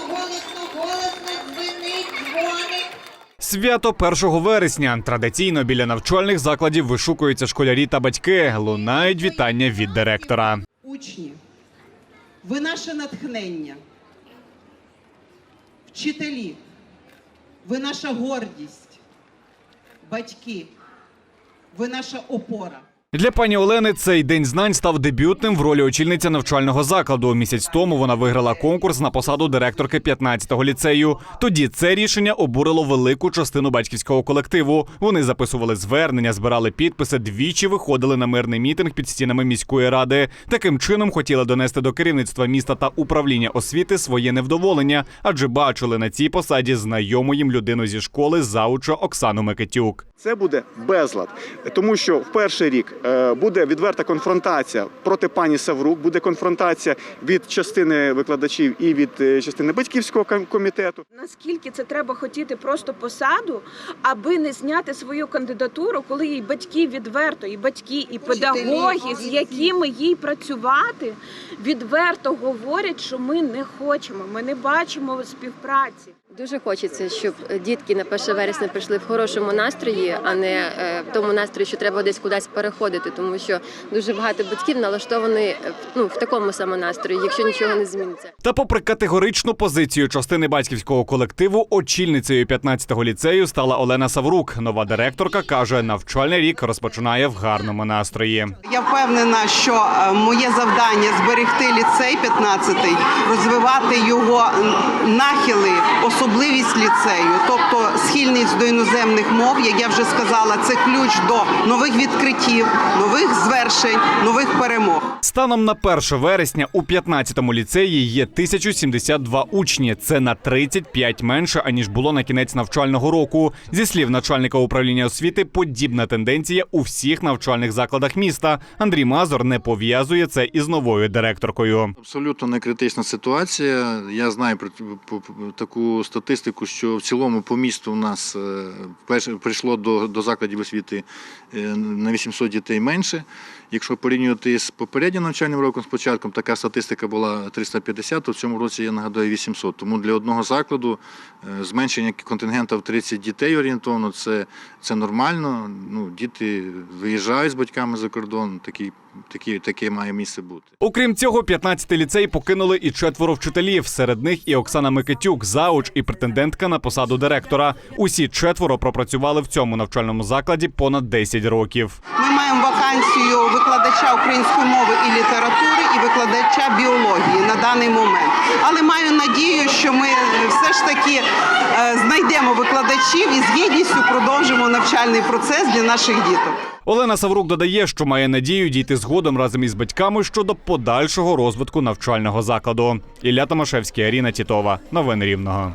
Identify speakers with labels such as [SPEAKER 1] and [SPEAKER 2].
[SPEAKER 1] голосно, голосно, голосно дзвенить дзвоник.
[SPEAKER 2] Свято 1 вересня. Традиційно біля навчальних закладів вишукуються школярі та батьки. Лунають вітання від директора.
[SPEAKER 3] Учні, ви наше натхнення. Вчителі, ви наша гордість. Батьки, ви наша опора.
[SPEAKER 2] Для пані Олени цей день знань став дебютним в ролі очільниці навчального закладу. Місяць тому вона виграла конкурс на посаду директорки 15-го ліцею. Тоді це рішення обурило велику частину батьківського колективу. Вони записували звернення, збирали підписи, двічі виходили на мирний мітинг під стінами міської ради. Таким чином хотіли донести до керівництва міста та управління освіти своє невдоволення, адже бачили на цій посаді знайому їм людину зі школи зауча Оксану Микитюк.
[SPEAKER 4] Це буде безлад, тому що в перший рік е, буде відверта конфронтація проти пані Саврук, буде конфронтація від частини викладачів і від е, частини батьківського ком- комітету.
[SPEAKER 5] Наскільки це треба хотіти просто посаду, аби не зняти свою кандидатуру, коли їй батьки відверто, і батьки, і педагоги, з якими їй працювати, відверто говорять, що ми не хочемо, ми не бачимо співпраці.
[SPEAKER 6] Дуже хочеться, щоб дітки на 1 вересня прийшли в хорошому настрої, а не е, в тому настрої, що треба десь кудись переходити, тому що дуже багато батьків налаштовані е, в- ну, в такому самому настрої, якщо нічого не зміниться.
[SPEAKER 2] Та, попри категоричну позицію частини батьківського колективу, очільницею 15-го ліцею стала Олена Саврук. Нова директорка каже, навчальний рік розпочинає в гарному настрої.
[SPEAKER 3] Я впевнена, що е, моє завдання зберегти ліцей 15-й, розвивати його нахили, особливість ліцею, тобто схильність до іноземних мов, як я вже сказала, це ключ до нових відкриттів, нових звершень, нових перемог.
[SPEAKER 2] Станом на 1 вересня у 15-му ліцеї є 1072 учні. Це на 35 менше аніж було на кінець навчального року. Зі слів начальника управління освіти, подібна тенденція у всіх навчальних закладах міста. Андрій Мазур не пов'язує це із новою директоркою.
[SPEAKER 7] Абсолютно не критична ситуація. Я знаю про таку статистику, що в цілому по місту у нас е, прийшло до, до закладів освіти е, на 800 дітей менше. Якщо порівнювати з попереднім навчальним роком, з початком така статистика була 350, то в цьому році я нагадаю 800. Тому для одного закладу е, зменшення контингенту в 30 дітей орієнтовно це, це нормально. Ну, діти виїжджають з батьками за кордон. Такі, такі, таке має місце бути.
[SPEAKER 2] Окрім цього, 15-й ліцей покинули і четверо вчителів. Серед них і Оксана Микитюк, зауч і претендентка на посаду директора. Усі четверо пропрацювали в цьому навчальному закладі понад 10 років.
[SPEAKER 3] Ми маємо вакансію викладача української мови і літератури і викладача біології на даний момент. Але маю надію, що ми все ж таки е, знайдемо викладачів і з гідністю продовжимо навчальний процес для наших діток.
[SPEAKER 2] Олена Саврук додає, що має надію дійти згодом разом із батьками щодо подальшого розвитку навчального закладу. Ілля Томашевський, Аріна Тітова. Новини Рівного.